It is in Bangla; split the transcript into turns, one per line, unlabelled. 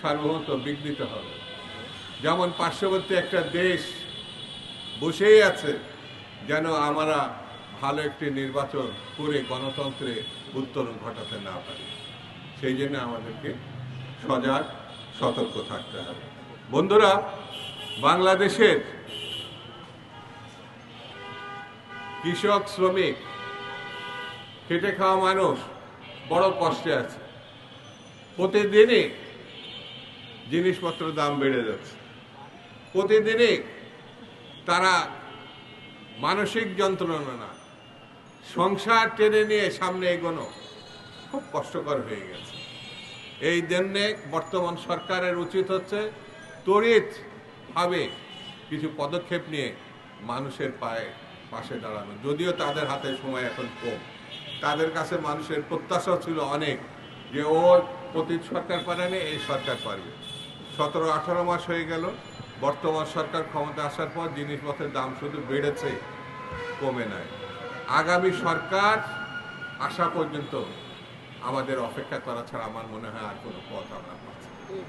সার্বভৌমত্ব বিঘ্নিত হবে। যেমন পার্শ্ববর্তী একটা দেশ বসেই আছে যেন আমরা ভালো একটি নির্বাচন করে গণতন্ত্রে উত্তরণ ঘটাতে না পারি। সেই জন্য আমাদেরকে সজাগ, সতর্ক থাকতে হবে। বন্ধুরা, বাংলাদেশের কৃষক, শ্রমিক, খেটে খাওয়া মানুষ বড় কষ্টে আছে। প্রতিদিনই জিনিসপত্রের দাম বেড়ে যাচ্ছে। প্রতিদিনই তারা মানসিক যন্ত্রণা সংসার টেনে নিয়ে সামনে এগোনো খুব কষ্টকর হয়ে গেছে। এই জন্যে বর্তমান সরকারের উচিত হচ্ছে তড়িৎভাবে কিছু পদক্ষেপ নিয়ে মানুষের পায়ে পাশে দাঁড়ানো। যদিও তাদের হাতে সময় এখন কম। তাদের কাছে মানুষের প্রত্যাশা ছিল অনেক যে ও প্রতি সরকার পারেনি এই সরকার পারবে। সতেরো, আঠারো মাস হয়ে গেল বর্তমান সরকার ক্ষমতা আসার পর জিনিসপত্রের দাম শুধু বেড়েছে, কমে নাই আগামী সরকার আসা পর্যন্ত আমাদের অপেক্ষা করা ছাড়া আমার মনে হয় আর কোনো পথ আমরা পাচ্ছি।